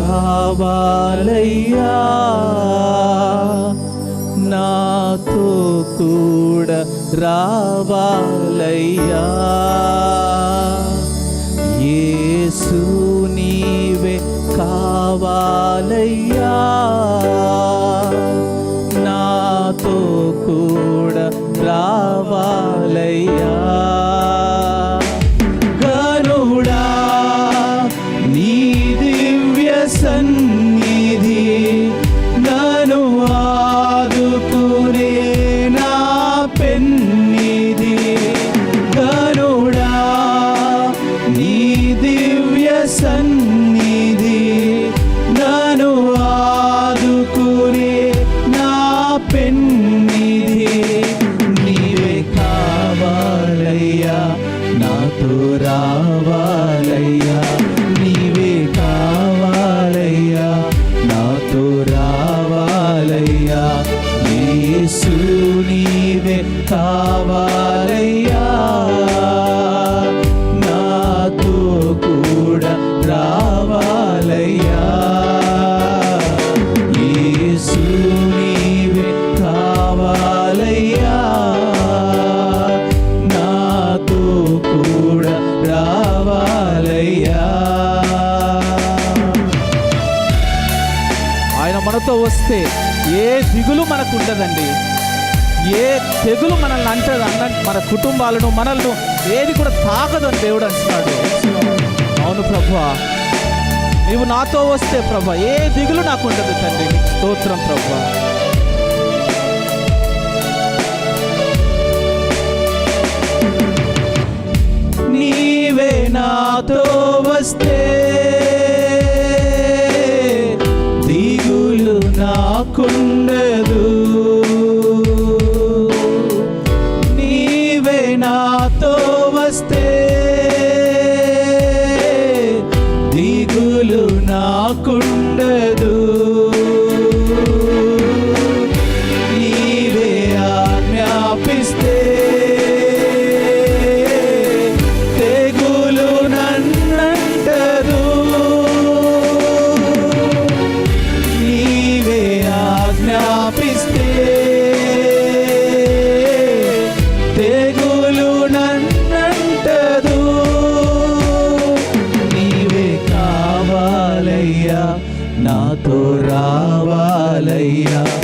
కావాలయ్యా నాతో కూడా రావాలయ్యా. యేసు నీవే కావాలయ్యా మనతో వస్తే ఏ దిగులు మనకు ఉండదండి ఏ తెగులు మనల్ని అంటది అన్న మన కుటుంబాలను మనల్ని ఏది కూడా తాకదని దేవుడు అంటున్నాడు. అవును ప్రభా. నీవు నాతో వస్తే ప్రభా ఏ దిగులు నాకు ఉండదు తండ్రి. స్తోత్రం ప్రభా. నీవే నాతో వస్తే దిగులు నాకుండదు. నాతో రావాలయ్యా.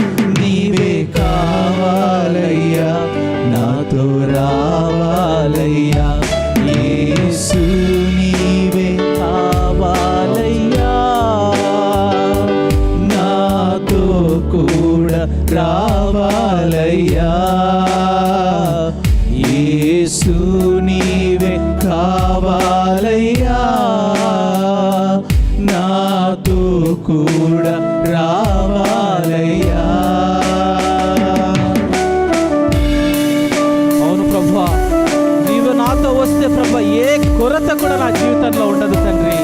కూడా రావాలయ్యా. అవును ప్రభా నీవు నాతో వస్తే ప్రభా ఏ కొరత కూడా నా జీవితంలో ఉండదు తండ్రి.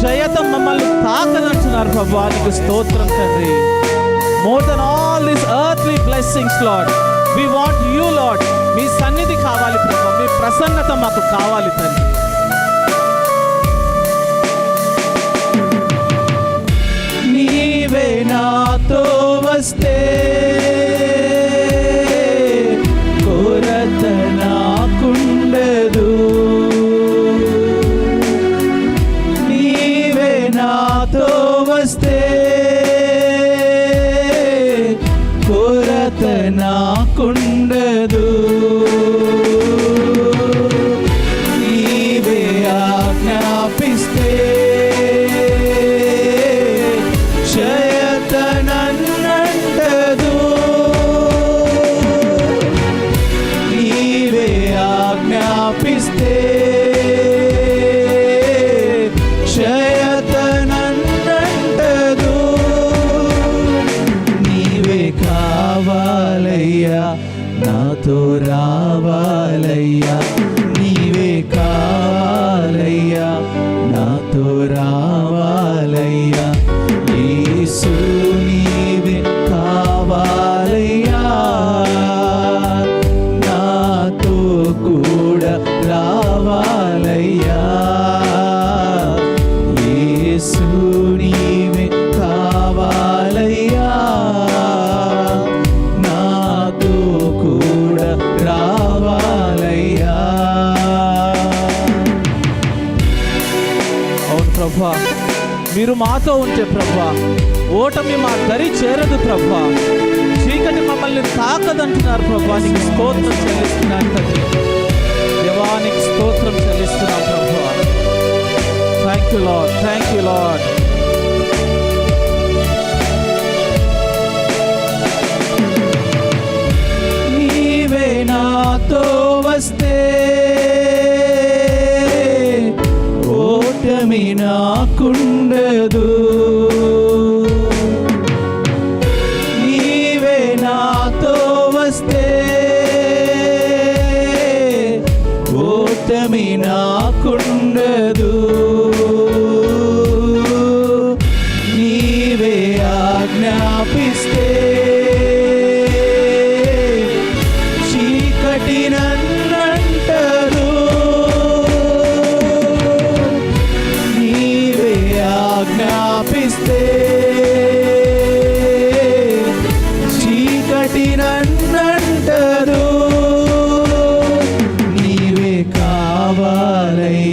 జయత మమ్మల్ని తాకనంటున్నారు ప్రభా నీకు స్తోత్రం తండ్రి. More than all this earthly blessings lord we want you lord మీ సన్నిధి కావాలి ప్రభా మీ ప్రసన్నత మాకు కావాలి తండ్రి. వస్తే ప్రభా. మీరు మాతో ఉంటే ప్రభా ఓటమి మా దరి చేరదు ప్రభా. చీకటి మమ్మల్ని తాకదంటున్నారు ప్రభా నీకు స్తోత్రం చెల్లిస్తున్నాను తండ్రి. దేవానికి స్తోత్రం చెల్లిస్తున్నాం ప్రభా. Thank you lord thank you lord ఓటమి నాకుండదు. నీవే నాతో వస్తే ఓటమి నాకుండదు.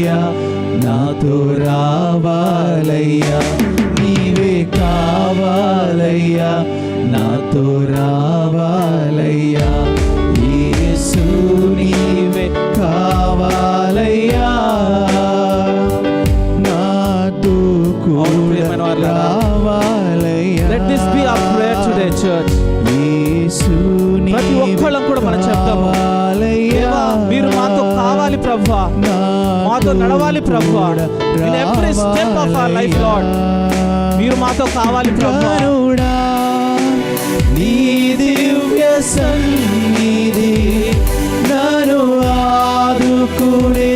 కావాలయ్యా నాతో రావాలయ్యా నీవే కావాలయ్యా నాతో రావాలయ్యా. మాతో నడవాలి ప్రభు in every step of our life lord మీరు మాతో కావాలి ప్రభు నీ దివ్య సన్నిధి నన్ను ఆదుకునే